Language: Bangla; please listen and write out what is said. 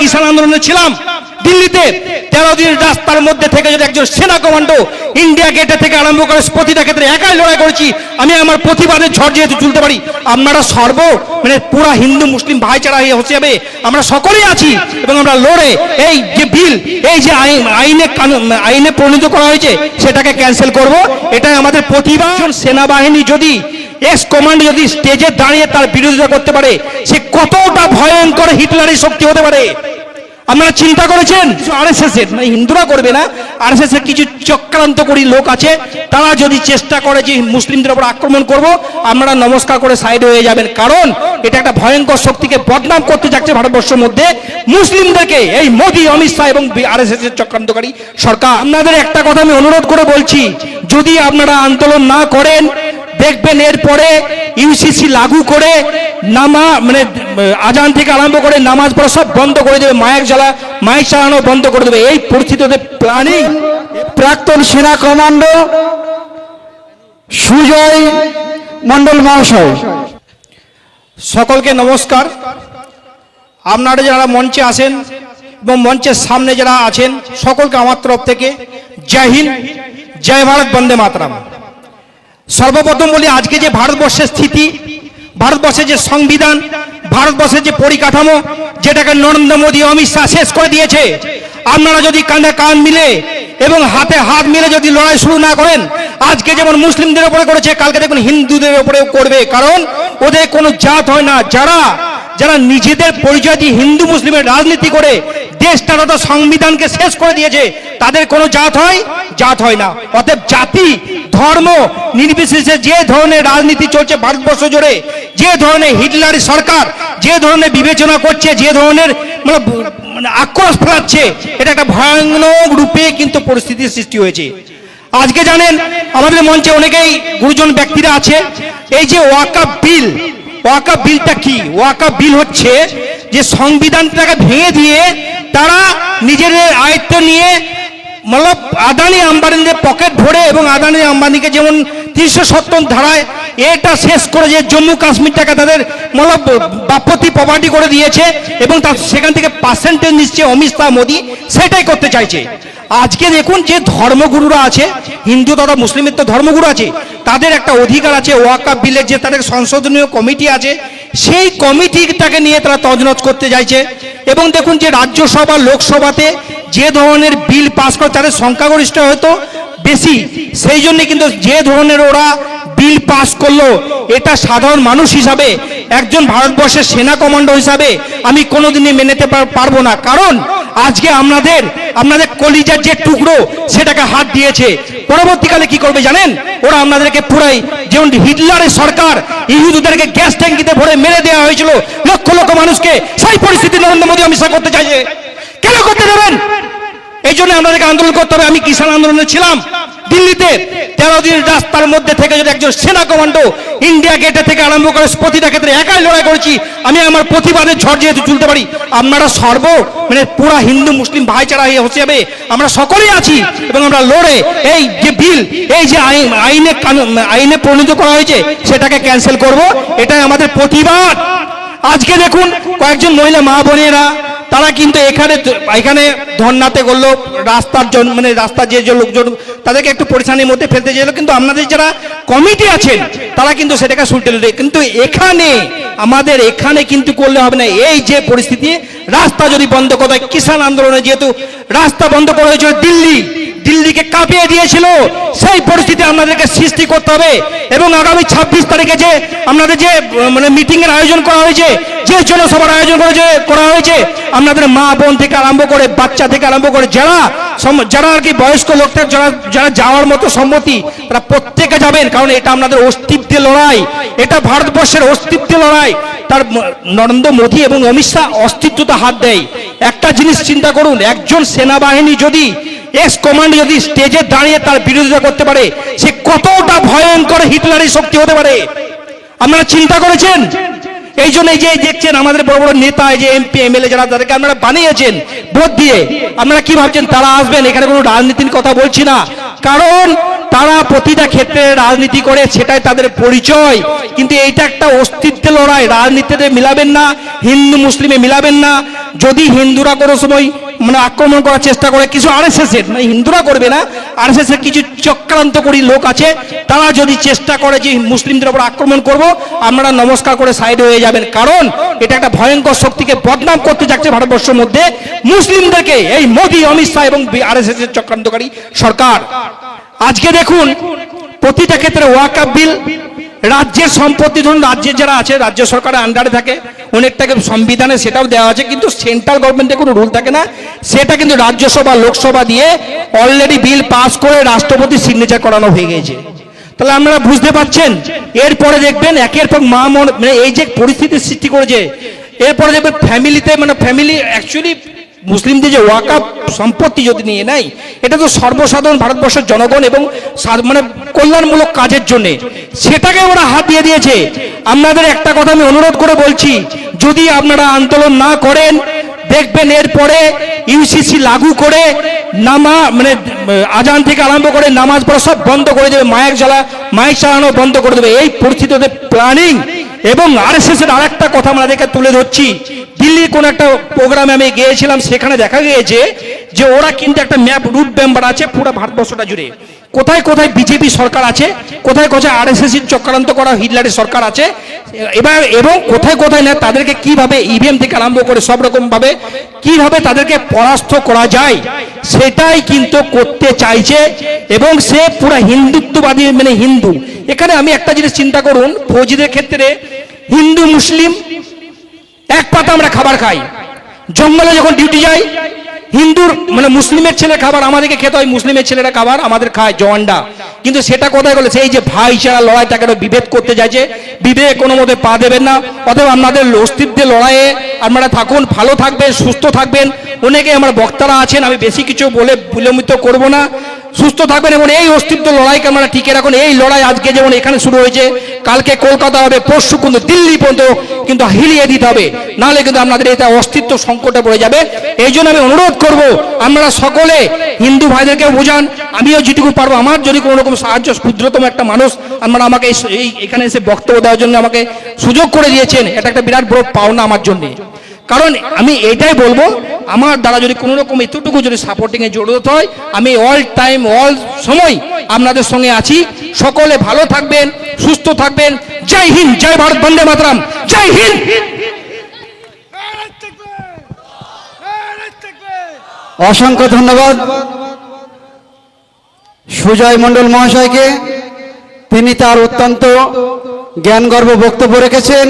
কিষাণ আন্দোলনে ছিলাম, দিল্লিতে তেরো দিন রাস্তার মধ্যে থেকে যদি একজন সেনা কমান্ডো ইন্ডিয়া গেটে থেকে আরম্ভ করে প্রতিটা ক্ষেত্রে একাই লড়াই করেছি, আমি আমার প্রতিবাদের ঝড় যেহেতু তুলতে পারি, আপনারা সর্ব মানে পুরা হিন্দু মুসলিম ভাইচারা হিসেবে আমরা সকলেই আছি এবং আমরা লড়ে, এই যে বিল, এই যে আইন, আইনে আইনে পরিণত করা হয়েছে, সেটাকে ক্যান্সেল করব, এটাই আমাদের প্রতিবাদ। সেনাবাহিনী যদি এক্স কমান্ড যদি স্টেজে দাঁড়িয়ে তার বিরোধিতা করতে পারে, সে কতটা ভয়ঙ্কর হিটলারি শক্তি হতে পারে? আপনারা চিন্তা করেছেন? আরএসএস এর মানে হিন্দুরা করবে না? আরএসএস এর কিছু চক্রান্ত করি লোক আছে, তারা যদি চেষ্টা করে যে মুসলিমদের উপর আক্রমণ করব আপনারা নমস্কার করে সাইড হয়ে যাবেন। কারণ এটা একটা ভয়ঙ্কর শক্তিকে বদনাম করতে যাচ্ছে ভারতবর্ষের মধ্যে মুসলিমদেরকে, এই মোদী, অমিত শাহ এবং আরএসএস এর চক্রান্তকারী সরকার। আপনাদের একটা কথা আমি অনুরোধ করে বলছি, যদি আপনারা আন্দোলন না করেন দেখবেন এরপরে ইউসিসি লাগু করে নামা মানে আজান থেকে আরম্ভ করে নামাজ পড়া সব বন্ধ করে দেবে মায়ের জ্বালা মায়ের চালানো বন্ধ করে দেবে। এই পরিস্থিতিতে প্ল্যানিং প্রাক্তন সেনা কমান্ডো, সুজয় মন্ডল মহাশয়। সকলকে নমস্কার। আপনারা যারা মঞ্চে আসেন এবং মঞ্চের সামনে যারা আছেন, সকলকে আমার তরফ থেকে জয় হিন্দ, জয় ভারত, বন্দে মাতরম। সর্বপ্রথম বলি, আজকে যে ভারতবর্ষের স্থিতি, ভারতবর্ষের যে সংবিধান, ভারতবর্ষের যে পরিকাঠামো, যেটাকে নরেন্দ্র মোদী অমিত শাহ শেষ করে দিয়েছে, আপনারা যদি কাঁধে কান মিলে এবং হাতে হাত মিলে যদি লড়াই শুরু না করেন, আজকে যেমন মুসলিমদের উপরে করেছে, কালকে দেখুন হিন্দুদের উপরেও করবে, কারণ ওদের কোনো জাত হয় না। যারা যারা নিজেদের পরিচয় দিয়ে হিন্দু মুসলিমের রাজনীতি করে দেশটা তথা সংবিধানকে শেষ করে দিয়েছে তাদের কোনো জাত হয়? জাত হয় না। অতএব জাতি, ধর্ম নির্বিশেষে যে ধরনের রাজনীতি চলছে ভারতবর্ষ জুড়ে, যে ধরনের হিটলারি সরকার, যে ধরনের বিবেচনা করছে, যে ধরনের মানে মানে আক্রোশ ফেলাচ্ছে, এটা একটা ভয়ানক রূপে কিন্তু পরিস্থিতির সৃষ্টি হয়েছে। আজকে জানেন, আমাদের মঞ্চে অনেকেই গুরুজন ব্যক্তিরা আছে। এই যে ওয়াকা বিল, ওয়াকা বিলটা কি? ওয়াকা বিল হচ্ছে যে সংবিধানটাকে ভেঙে দিয়ে তারা নিজেদের আয়ত্ত নিয়ে মতলব আদানি আম্বানিদের পকেট ভরে এবং আদানি আম্বানিকে যেমন তিনশো সত্তর ধারায় এটা শেষ করে যে জম্মু কাশ্মীরটাকে তাদের মতলব বাপতি প্রপার্টি করে দিয়েছে এবং তার সেখান থেকে পার্সেন্টেজ নিচ্ছে অমিত শাহ মোদী সেটাই করতে চাইছে আজকে দেখুন যে ধর্মগুরুরা আছে হিন্দু তথা মুসলিমের তো ধর্মগুরু আছে তাদের একটা অধিকার আছে ওয়াকা বিলের যে তাদের সংশোধনীয় কমিটি আছে সেই কমিটিটাকে নিয়ে তারা তজনজ করতে চাইছে এবং দেখুন যে রাজ্যসভা, লোকসভাতে যে ধরনের বিল পাস করে তাদের সংখ্যাগরিষ্ঠ হয়তো বেশি। সেই জন্য কিন্তু যে ধরনের ওরা বিল পাস করল, এটা সাধারণ মানুষ হিসাবে, একজন ভারতবর্ষের সেনা কমান্ডো হিসাবে আমি কোনোদিনই মেনেতে পার- পারব না। কারণ আজকে আপনাদের আপনাদের কলিজার যে টুকরো, সেটাকে হাত দিয়েছে। পরবর্তীকালে কি করবে জানেন? ওরা আপনাদেরকে পুরাই যেমন হিটলারের সরকার ইহুদুদেরকে গ্যাস ট্যাঙ্কিতে ভরে মেরে দেওয়া হয়েছিল, লক্ষ লক্ষ মানুষকে, সেই পরিস্থিতি নরেন্দ্র মোদী আমি করতে চাইছে। কেন করতে দেবেন এই জন্য আমাদেরকে আন্দোলন করতে হবে। আমি কিষাণ আন্দোলনে ছিলাম। দিল্লিতে তেরো দিন রাস্তার মধ্যে থেকে যদি একজন সেনা কমান্ডো ইন্ডিয়া গেটে থেকে আরম্ভ করে প্রতিটা ক্ষেত্রে একাই লড়াই করেছি, আমি আমার প্রতিবাদের ঝড় যেহেতু তুলতে পারি, আপনারা সর্ব মানে পুরা হিন্দু মুসলিম ভাইচারা হিসেবে আমরা সকলেই আছি এবং আমরা লড়ে এই যে বিল, এই যে আইন, আইনে পরিণত করা হয়েছে, সেটাকে ক্যান্সেল করব, এটাই আমাদের প্রতিবাদ। আজকে দেখুন কয়েকজন মহিলা মা বোনেরা তারা কিন্তু এখানে এখানে ধর্নাতে করল রাস্তার জন্য মানে রাস্তার যে যে লোকজন, তাদেরকে একটু পরিশানির মধ্যে ফেলতে চাইলো কিন্তু আপনাদের যারা কমিটি আছেন, তারা কিন্তু সেটাকে দিল কিন্তু এখানে, আমাদের এখানে কিন্তু করলে হবে না। এই যে পরিস্থিতি, রাস্তা যদি বন্ধ করা হয় কিষাণ আন্দোলনে যেহেতু রাস্তা বন্ধ করা হয়েছিল দিল্লি দিল্লিকে কাঁপিয়ে দিয়েছিল। সেই পরিস্থিতি আপনাদেরকে সৃষ্টি করতে হবে এবং আগামী ছাব্বিশ তারিখে যে আপনাদের যে মানে মিটিং এর আয়োজন করা হয়েছে, যে জনসভার আয়োজন করেছে করা হয়েছে, আপনাদের মা বোন থেকে আরম্ভ করে বাচ্চা থেকে আরম্ভ করে যারা যারা আর কি বয়স্ক লোকদের যারা যারা যাওয়ার মতো সম্মতি, তারা প্রত্যেকে যাবেন, কারণ এটা আপনাদের অস্তিত্বের লড়াই। এটা ভারতবর্ষের অস্তিত্বের লড়াই। তার নরেন্দ্র মোদী এবং অমিত শাহ অস্তিত্বতা হাত দেয়। একটা জিনিস চিন্তা করুন, একজন সেনাবাহিনী যদি এক্স কমান্ড যদি স্টেজে দাঁড়িয়ে তার বিরোধিতা করতে পারে, সে কতটা ভয়ঙ্কর হিটলারি শক্তি হতে পারে? আপনারা চিন্তা করেছেন? এই জন্য যে দেখছেন আমাদের বড় বড় নেতা যে এমপি এমএলএ যারা তাদেরকে আপনারা বানিয়েছেন, ভোট দিয়ে, আপনারা কি ভাবছেন? তারা আসবেন? এখানে কোনো রাজনীতির কথা বলছি না। কারণ তারা প্রতিটা ক্ষেত্রে রাজনীতি করে, সেটাই তাদের পরিচয়। কিন্তু এইটা একটা অস্তিত্বের লড়াই। রাজনীতিতে মিলাবেন না, হিন্দু, মুসলিমে মিলাবেন না। যদি হিন্দুরা কোনো সময় মানে আক্রমণ করার চেষ্টা করে। কিছু আরএসএস এর মানে হিন্দুরা করবে না। আরএসএস এর কিছু চক্রান্তকারী লোক আছে। তারা যদি চেষ্টা করে যে মুসলিমদের উপর আক্রমণ করব, আপনারা নমস্কার করে সাইড হয়ে যাবেন। কারণ এটা একটা ভয়ঙ্কর শক্তিকে বদনাম করতে যাচ্ছে ভারতবর্ষের মধ্যে মুসলিমদেরকে। এই মোদী, অমিত শাহ এবং আরএসএস এর চক্রান্তকারী সরকার। আজকে দেখুন, প্রতিটা ক্ষেত্রে ওয়াকাপ বিল রাজ্যের সম্পত্তি, ধরুন রাজ্যের যারা আছে, রাজ্য সরকারের আন্ডারে থাকে, অনেকটাকে সংবিধানে সেটাও দেওয়া আছে, কিন্তু সেন্ট্রাল গভর্নমেন্টে কোনো রুল থাকে না। সেটা কিন্তু রাজ্যসভা, লোকসভা দিয়ে অলরেডি বিল পাস করে রাষ্ট্রপতি সিগনেচার করানো হয়ে গেছে। তাহলে আপনারা বুঝতে পারছেন? এরপরে দেখবেন, একের পর মা মন মানে এই যে পরিস্থিতির সৃষ্টি করেছে, এরপরে দেখবেন ফ্যামিলিতে মানে ফ্যামিলি অ্যাকচুয়ালি মুসলিমদের যে ওয়াকাপ সম্পত্তি যদি নিয়ে নেয়, এটা তো সর্বসাধারণ ভারতবর্ষের জনগণ এবং মানে কল্যাণমূলক কাজের জন্য। সেটাকে ওরা হাত দিয়ে দিয়েছে। আপনাদের একটা কথা আমি অনুরোধ করে বলছি, যদি আপনারা আন্দোলন না করেন, দেখবেন এরপরে ইউসিসি লাগু করে নামা মানে আজান থেকে আরম্ভ করে নামাজ পড়া সব বন্ধ করে দেবে মায়ের জ্বালা, মাইক চালানো বন্ধ করে দেবে। এই পরিস্থিতিতে প্ল্যানিং এবং আরএসএস এর আরেকটা কথা আমাদেরকে তুলে ধরছি। দিল্লির কোন একটা প্রোগ্রামে আমি গিয়েছিলাম, সেখানে দেখা গিয়েছে যে ওরা কিন্তু একটা ম্যাপ, রুট মেম্বার আছে পুরো ভারতবর্ষটা জুড়ে। কোথায় কোথায় বিজেপি সরকার আছে, কোথায় কোথায় আরএসএস চক্রান্ত করা হিটলারের সরকার আছে, এবার এবং কোথায় কোথায় না, তাদেরকে কীভাবে ইভিএম থেকে আরম্ভ করে সব রকম ভাবে কীভাবে তাদেরকে পরাস্ত করা যায়, সেটাই কিন্তু করতে চাইছে এবং সে পুরো হিন্দুত্ববাদী মানে হিন্দু। এখানে আমি একটা জিনিস চিন্তা করুন, ফৌজিদের ক্ষেত্রে হিন্দু, মুসলিম এক পাতা আমরা খাবার খাই। জঙ্গলে যখন ডিউটি যাই, হিন্দুর মানে মুসলিমের ছেলে খাবার, আমাদেরকে খেতে হয় মুসলিমের ছেলেরা খাবার, আমাদের খায় জওয়ানরা কিন্তু সেটা কোথায় গেলে? সেই যে ভাইচারা লড়াইটাকে বিভেদ করতে চাইছে বিভেদ কোনো মতে পা দেবেন না, অথবা আপনাদের অস্তিত্বের লড়াইয়ে আপনারা থাকুন, ভালো থাকবেন, সুস্থ থাকবেন। অনেকে আমার বক্তারা আছেন, আমি বেশি কিছু বলে বিলম্বিত করব না। সুস্থ থাকবেন এবং এই অস্তিত্ব লড়াইকে আমরা টিকে রাখুন। এই লড়াই আজকে যেমন এখানে শুরু হয়েছে, কালকে কলকাতা হবে, পরশু কিন্তু দিল্লি পর্যন্ত কিন্তু হিলিয়ে দিতে হবে। নাহলে কিন্তু আপনাদের এটা অস্তিত্ব সংকটে পড়ে যাবে। এই জন্য আমি অনুরোধ করব, আপনারা সকলে হিন্দু ভাইদেরকে বোঝান। আমিও যেটুকু পারব। আমার যদি কোনো রকম সাহায্য, ক্ষুদ্রতম একটা মানুষ আপনারা আমাকে এই- এখানে এসে বক্তব্য দেওয়ার জন্য আমাকে সুযোগ করে দিয়েছেন, এটা একটা বিরাট বড় পাওনা আমার জন্যে। কারণ আমি এটাই বলব, আমার দ্বারা যদি কোনো রকম এতটুকু যদি সাপোর্টিং এর জরুরত হয়, আমি অল টাইম অল সময় আপনাদের সঙ্গে আছি। সকলে ভালো থাকবেন, সুস্থ থাকবেন। জয় হিন্দ, জয় ভারত, বন্দে মাতরম। জয় অসংখ্য ধন্যবাদ। সুজয় মণ্ডল মহাশয়কে। তিনি তার অত্যন্ত জ্ঞানগর্ব বক্তব্য রেখেছেন।